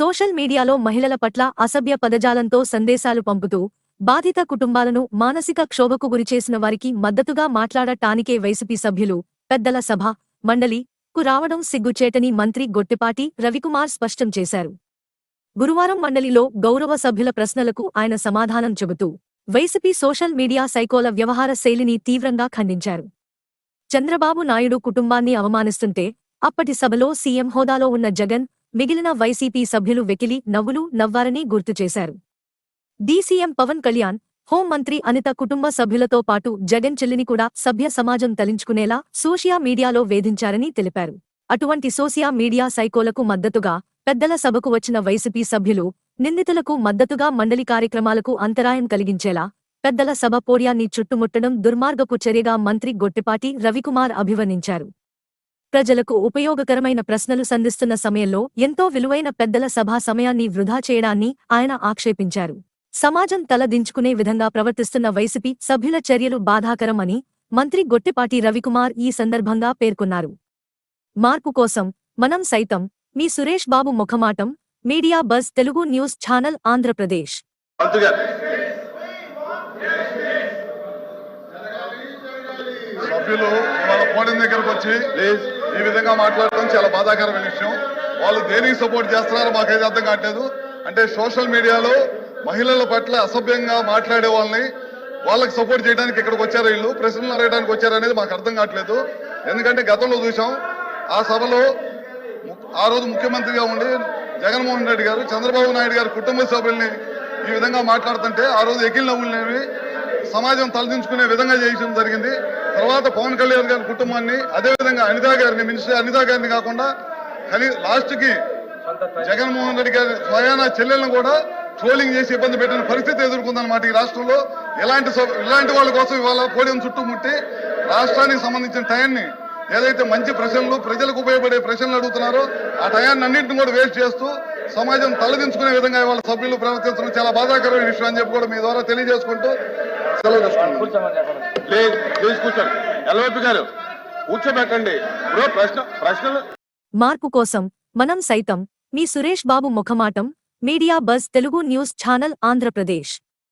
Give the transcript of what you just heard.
Social మీడియాలో మహిళల పట్ల అసభ్య పదజాలంతో సందేశాలు పంపుతూ బాధిత కుటుంబాలను మానసిక క్షోభకు గురిచేసిన వారికి మద్దతుగా మాట్లాడటానికే వైసీపీ సభ్యులు పెద్దల సభ మండలి కు రావడం సిగ్గుచేటని మంత్రి గొట్టిపాటి రవికుమార్ స్పష్టం చేశారు. గురువారం మండలిలో గౌరవ సభ్యుల ప్రశ్నలకు ఆయన సమాధానం చెబుతూ వైసీపీ సోషల్ మీడియా సైకోల వ్యవహార శైలిని తీవ్రంగా ఖండించారు. చంద్రబాబు నాయుడు కుటుంబాన్ని అవమానిస్తుంటే అప్పటి సభలో సీఎం హోదాలో ఉన్న జగన్ మిగిలిన వైసీపీ సభ్యులు వెకిలి నవ్వులు నవ్వారని గుర్తు చేశారు. డీసీఎం పవన్ కళ్యాణ్ హోంమంత్రి అనిత కుటుంబ సభ్యులతో పాటు జగన్ చెల్లిని కూడా సభ్య సమాజం తలించుకునేలా సోషియా మీడియాలో వేధించారని తెలిపారు. అటువంటి సోషియా మీడియా సైకోలకు మద్దతుగా పెద్దల సభకు వచ్చిన వైసీపీ సభ్యులు నిందితులకు మద్దతుగా మండలి కార్యక్రమాలకు అంతరాయం కలిగించేలా పెద్దల సభ పోడియాన్ని చుట్టుముట్టడం దుర్మార్గపు చర్యగా మంత్రి గొట్టిపాటి రవికుమార్ అభివర్ణించారు. ప్రజలకు ఉపయోగకరమైన ప్రశ్నలు సంధిస్తున్న సమయంలో ఎంతో విలువైన పెద్దల సభా సమయాన్ని వృధా చేయడాన్ని ఆయన ఆక్షేపించారు. సమాజం తలదించుకునే విధంగా ప్రవర్తిస్తున్న వైసీపీ సభ్యుల చర్యలు బాధాకరం అని మంత్రి గొట్టిపాటి రవికుమార్ ఈ సందర్భంగా పేర్కొన్నారు. మార్పు కోసం మనం సైతం మీ Suresh Babu ముఖమాటం media buzz Telugu news channel Andhra Pradesh. సభ్యులు వాళ్ళ పోడియం దగ్గరకు వచ్చి ప్లీజ్ ఈ విధంగా మాట్లాడటం చాలా బాధాకరమైన విషయం. వాళ్ళు దేనికి సపోర్ట్ చేస్తున్నారో మాకైతే అర్థం కావట్లేదు. అంటే సోషల్ మీడియాలో మహిళల పట్ల అసభ్యంగా మాట్లాడే వాళ్ళని వాళ్ళకి సపోర్ట్ చేయడానికి ఇక్కడికి వచ్చారు వీళ్ళు. ప్రశ్నలు అడగడానికి వచ్చారనేది మాకు అర్థం కావట్లేదు. ఎందుకంటే గతంలో చూసాం ఆ సభలో ము- ఆ రోజు ముఖ్యమంత్రిగా ఉండి జగన్మోహన్ రెడ్డి గారు చంద్రబాబు నాయుడు గారు కుటుంబ సభ్యుల్ని ఈ విధంగా మాట్లాడుతుంటే ఆ రోజు ఎకిల్ ఉండేవి సమాజం తలదించుకునే విధంగా చేయడం జరిగింది. తర్వాత పవన్ కళ్యాణ్ గారి కుటుంబాన్ని అదేవిధంగా అనితా గారిని మినిస్టర్ అనితా గారిని కాకుండా కానీ లాస్ట్కి జగన్మోహన్ రెడ్డి గారి స్వయాన చెల్లెలను కూడా ట్రోలింగ్ చేసి ఇబ్బంది పెట్టిన పరిస్థితి ఎదుర్కొందన్నమాట ఈ రాష్ట్రంలో. ఇలాంటి ఇలాంటి వాళ్ళ కోసం ఇవాళ పోడియం చుట్టుముట్టి రాష్ట్రానికి సంబంధించిన టయాన్ని ఏదైతే మంచి ప్రశ్నలు ప్రజలకు ఉపయోగపడే ప్రశ్నలు అడుగుతున్నారో ఆ టయాన్ని అన్నింటిని కూడా వేస్ట్ చేస్తూ సమాజం తలదించుకునే విధంగా ఇవాళ సభ్యులు ప్రవర్తించడం చాలా బాధాకరమైన విషయం అని చెప్పి కూడా మీ ద్వారా తెలియజేసుకుంటూ ప్లీజ్ ప్లీజ్ కూర్చోండి. ఎల్వైపి గారు కూర్చోబెట్టండి. ఇప్పుడు ప్రశ్న ప్రశ్నలు? మార్పు కోసం మనం సైతం మీ Suresh Babu ముఖమాటం media buzz Telugu news channel Andhra Pradesh.